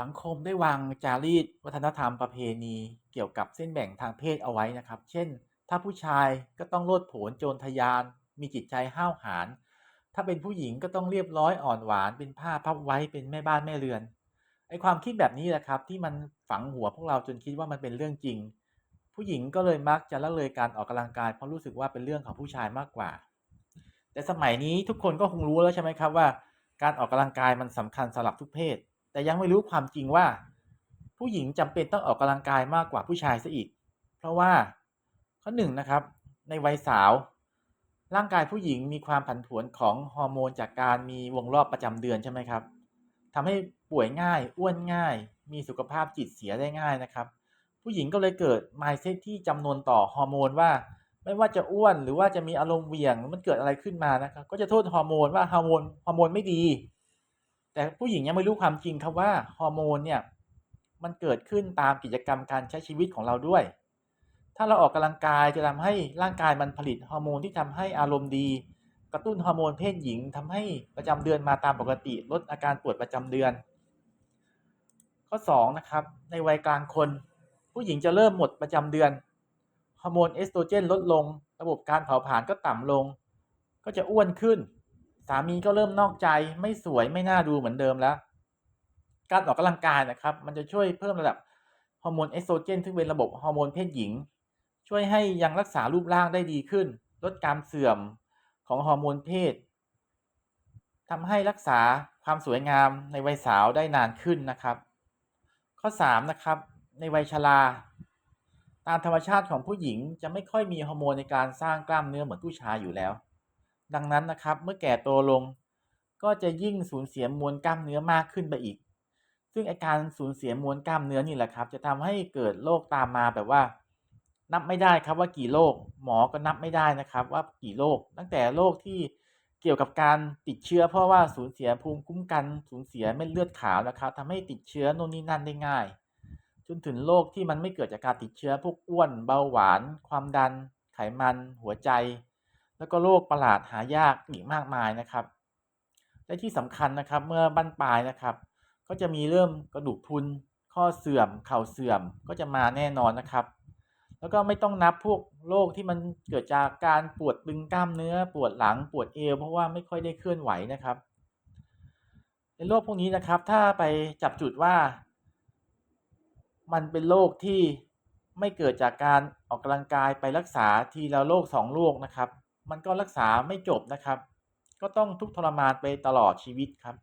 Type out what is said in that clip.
สังคมได้วางจารีตวัฒนธรรมประเพณีเกี่ยวกับเส้นแบ่งทางเพศเอาไว้นะครับ เช่น ถ้าผู้ชายก็ต้องโลดโผนโจรทะยาน มีจิตใจห้าวหาญ ถ้าเป็นผู้หญิงก็ต้องเรียบร้อยอ่อนหวาน เป็นผ้าพับไว้เป็นแม่บ้านแม่เรือน ไอความคิดแบบนี้แหละครับที่มันฝังหัวพวกเราจนคิดว่ามันเป็นเรื่องจริง ผู้หญิงก็เลยมักจะละเลยการออกกำลังกายเพราะรู้สึกว่าเป็นเรื่องของผู้ชายมากกว่า แต่สมัยนี้ทุกคนก็คงรู้แล้วใช่ไหมครับว่า การออกกำลังกายมันสำคัญสำหรับทุกเพศ แต่ยังไม่รู้ความจริงว่า ผู้หญิงจำเป็นต้องออกกำลังกายมากกว่าผู้ชายซะอีก เพราะว่าข้อหนึ่งนะครับ ในวัยสาว ร่างกายผู้หญิงมีความผันผวนของฮอร์โมนจากการมีวงรอบประจำเดือนใช่ไหมครับทำให้ป่วยง่ายอ้วนง่าย มีสุขภาพจิตเสียได้ง่ายนะครับ ผู้หญิงก็เลยเกิด mindset ที่จำนวนต่อฮอร์โมนว่า ไม่ว่าจะอ้วนหรือว่าจะมีอารมณ์เวี่ยงมันเกิดอะไรขึ้นมานะครับ ก็จะโทษฮอร์โมนว่าฮอร์โมนฮอร์โมนไม่ดี แต่ผู้หญิงยังไม่รู้ความจริงครับว่าฮอร์โมนเนี่ยมันเกิดขึ้นตามกิจกรรมการใช้ชีวิตของเราด้วย ถ้าเราออกกำลังกายจะทำให้ร่างกายมันผลิตฮอร์โมนที่ทำให้อารมณ์ดี กระตุ้นฮอร์โมนเพศหญิงทำให้ประจำเดือนมาตามปกติ ลดอาการปวดประจำเดือน ข้อ2นะครับในวัยกลางคน ผู้หญิงจะเริ่มหมดประจำเดือนฮอร์โมนเอสโตรเจนลดลง ระบบการเผาผลาญก็ต่ำลง ก็จะอ้วนขึ้น สามีก็เริ่มนอกใจไม่สวยไม่น่าดูเหมือนเดิมแล้ว การออกกำลังกายนะครับ มันจะช่วยเพิ่มระดับฮอร์โมนเอสโตรเจนซึ่งเป็นระบบฮอร์โมนเพศหญิง ช่วยให้ยังรักษารูปร่างได้ดีขึ้น ลดการเสื่อมของฮอร์โมนเพศทำให้รักษาความสวยงามในวัยสาวได้นานขึ้นนะครับ ข้อ3นะครับในวัยชราตามธรรมชาติของผู้หญิงจะไม่ค่อยมีฮอร์โมนในการสร้างกล้ามเนื้อเหมือนผู้ชายอยู่แล้ว ดังนั้นนะครับ เมื่อแก่โตลง ก็จะยิ่งสูญเสียมวลกล้ามเนื้อมากขึ้นไปอีก ซึ่งอาการสูญเสียมวลกล้ามเนื้อนี่แหละครับ จะทำให้เกิดโรคตามมาแบบว่า นับไม่ได้ครับว่ากี่โรคหมอก็นับไม่ได้นะครับ ว่ากี่โรคตั้งแต่โรคที่เกี่ยวกับการติดเชื้อเพราะว่าสูญเสียภูมิคุ้มกันสูญเสียเม็ดเลือดขาวนะครับทำให้ติดเชื้อโน่นนี่นั่นได้ง่าย จนถึงโรคที่มันไม่เกิดจากการติดเชื้อพวกอ้วนเบาหวาน ความดัน ไขมัน หัวใจ แล้วก็โรคประหลาดหายากอีกมากมายนะครับ และที่สำคัญนะครับเมื่อบั้นปลายนะครับ ก็จะมีเริ่มกระดูกพุนข้อเสื่อมเข่าเสื่อมก็จะมาแน่นอนนะครับ แล้วก็ไม่ต้องนับพวกโรคที่มันเกิดจากการปวดตึงกล้ามเนื้อ ปวดหลังปวดเอวเพราะว่าไม่ค่อยได้เคลื่อนไหวนะครับในโรคพวกนี้นะครับถ้าไปจับจุดว่า มันเป็นโรคที่ไม่เกิดจากการออกกำลังกายไปรักษาทีละโรคสองโรคนะครับ มันก็รักษาไม่จบนะครับ ก็ต้องทุกข์ทรมานไปตลอดชีวิตครับ